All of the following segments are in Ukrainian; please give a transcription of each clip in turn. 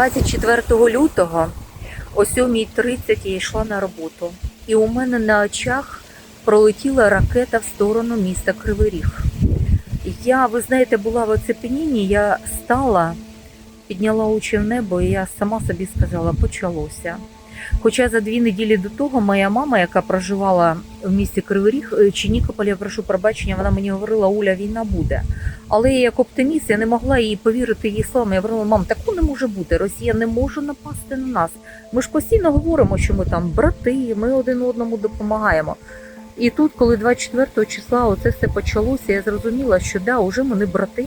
24 лютого о 7.30 я йшла на роботу, і у мене на очах пролетіла ракета в сторону міста Кривий Ріг. Я, ви знаєте, була в оцепенінні, я стала, підняла очі в небо, і я сама собі сказала, почалося. Хоча за дві неділі до того моя мама, яка проживала в місті Кривий Ріг, е, чи Нікополь, я прошу пробачення, вона мені говорила, Уля, війна буде. Але я як оптиміст, я не могла їй повірити її словам. Я говорила, мам, такого не може бути. Росія не може напасти на нас. Ми ж постійно говоримо, що ми там брати, ми один одному допомагаємо. І тут, коли 24 числа оце все почалося, я зрозуміла, що да, уже ми не брати,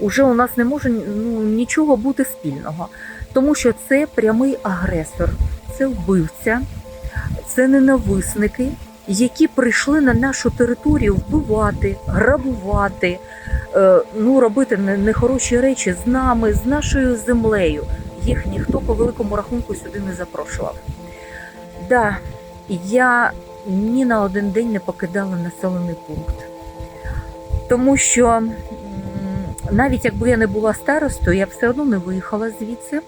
уже у нас не може ну, нічого бути спільного, тому що це прямий агресор, це вбивця, це ненависники, які прийшли на нашу територію вбивати, грабувати, е, ну, робити нехороші речі з нами, з нашою землею. Їх ніхто по великому рахунку сюди не запрошував. Да, я ні на один день не покидала населений пункт. Тому що навіть якби я не була старостою, я все одно не виїхала звідси.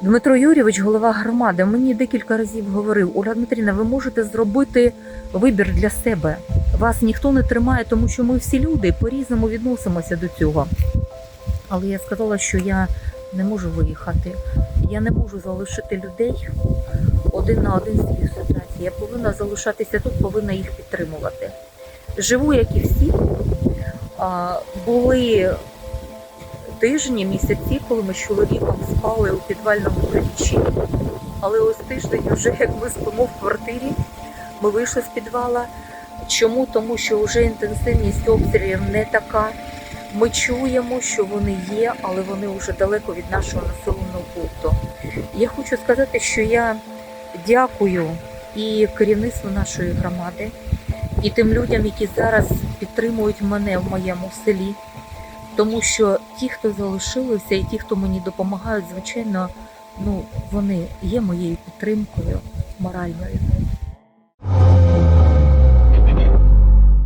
Дмитро Юрійович, голова громади, мені декілька разів говорив: Оля Дмитрівна, ви можете зробити вибір для себе. Вас ніхто не тримає, тому що ми всі люди по-різному відносимося до цього. Але я сказала, що я не можу виїхати. Я не можу залишити людей один на один з цією ситуацією. Я повинна залишатися тут, повинна їх підтримувати. Живу, як і всі. Були тижні, місяці, коли ми з чоловіком спали у підвальному приміщенні. Але ось тиждень, вже як ми спимо в квартирі, ми вийшли з підвала. Чому? Тому що вже інтенсивність обстрілів не така. Ми чуємо, що вони є, але вони вже далеко від нашого населеного пункту. Я хочу сказати, що я дякую і керівництву нашої громади, і тим людям, які зараз підтримують мене в моєму селі. Тому що ті, хто залишилися, і ті, хто мені допомагають, звичайно, ну вони є моєю підтримкою моральною.